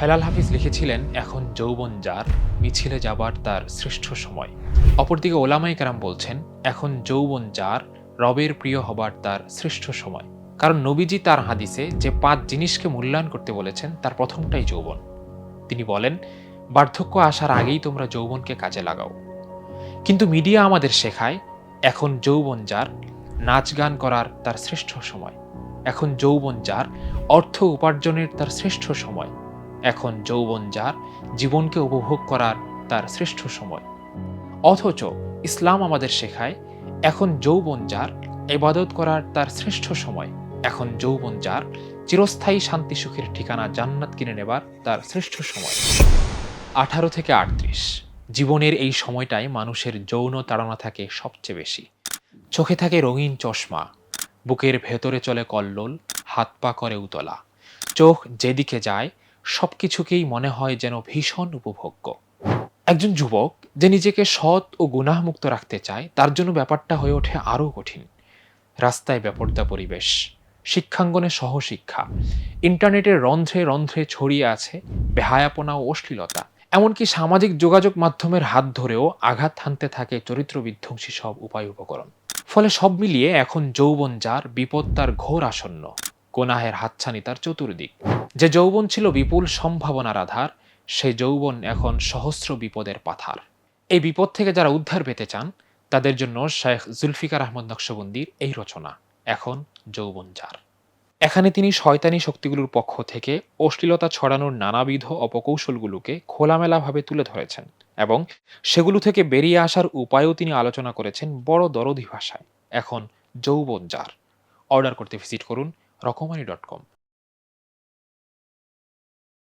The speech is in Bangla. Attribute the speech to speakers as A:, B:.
A: হেলাল হাফিজ লিখেছিলেন, এখন যৌবন যার, মিছিলে যাবার তার শ্রেষ্ঠ সময়। অপরদিকে ওলামাই কারাম বলছেন, এখন যৌবন যার, রবের প্রিয় হবার তার শ্রেষ্ঠ সময়। কারণ নবীজি তার হাদিসে যে পাঁচ জিনিসকে মূল্যায়ন করতে বলেছেন, তার প্রথমটাই যৌবন। তিনি বলেন, বার্ধক্য আসার আগেই তোমরা যৌবনকে কাজে লাগাও। কিন্তু মিডিয়া আমাদের শেখায়, এখন যৌবন যার নাচ গান করার তার শ্রেষ্ঠ সময়। এখন যৌবন যার, অর্থ উপার্জনের তার শ্রেষ্ঠ সময়। এখন যৌবন যার, জীবনকে উপভোগ করার তার শ্রেষ্ঠ সময়। অথচ ইসলাম আমাদের শেখায়, এখন যৌবন যার এবাদত করার তার শ্রেষ্ঠ সময়। এখন যৌবন যার, চিরস্থায়ী শান্তি সুখের ঠিকানা জান্নাত কিনে নেবার তার শ্রেষ্ঠ সময়। আঠারো থেকে আটত্রিশ। জীবনের এই সময়টাই মানুষের যৌন তাড়না থাকে সবচেয়ে বেশি। চোখে থাকে রঙিন চশমা, বুকের ভেতরে চলে কল্লোল, হাত পা করে উতলা। চোখ যেদিকে যায় সব কিছুকেই মনে হয় যেন ভীষণ উপভোগ্য। একজন যুবক যে নিজেকে সৎ ও গুনাহমুক্ত রাখতে চায়, তার জন্য ব্যাপারটা হয়ে ওঠে আরও কঠিন। রাস্তায় বেপর্দা পরিবেশ, শিক্ষাঙ্গনে সহশিক্ষা ইন্টারনেটের রন্ধ্রে রন্ধ্রে ছড়িয়ে আছে বেহায়াপনা ও অশ্লীলতা, এমনকি সামাজিক যোগাযোগ মাধ্যমের হাত ধরেও আঘাত হানতে থাকে চরিত্র বিধ্বংসী সব উপায় উপকরণ। ফলে সব মিলিয়ে এখন যৌবন যার বিপদ তার ঘোর আসন্ন। কোনাহের হাতছানি তার চতুর্দিক। যে যৌবন ছিল বিপুল সম্ভাবনার আধার, সেই যৌবন এখন সহস্র বিপদের পাথার। এই বিপদ থেকে যারা উদ্ধার পেতে চান, তাদের জন্য শেখ জুলফিকার আহমদ নকশবন্দির এই রচনা, এখন যৌবন যার। এখানে তিনি শয়তানি শক্তিগুলোর পক্ষ থেকে অশ্লীলতা ছড়ানোর নানাবিধ অপকৌশলগুলোকে খোলামেলাভাবে তুলে ধরেছেন এবং সেগুলো থেকে বেরিয়ে আসার উপায়ও তিনি আলোচনা করেছেন বড় দরদি ভাষায়। এখন যৌবন যার। অর্ডার করতে ভিজিট করুন রকমারি ডট কম।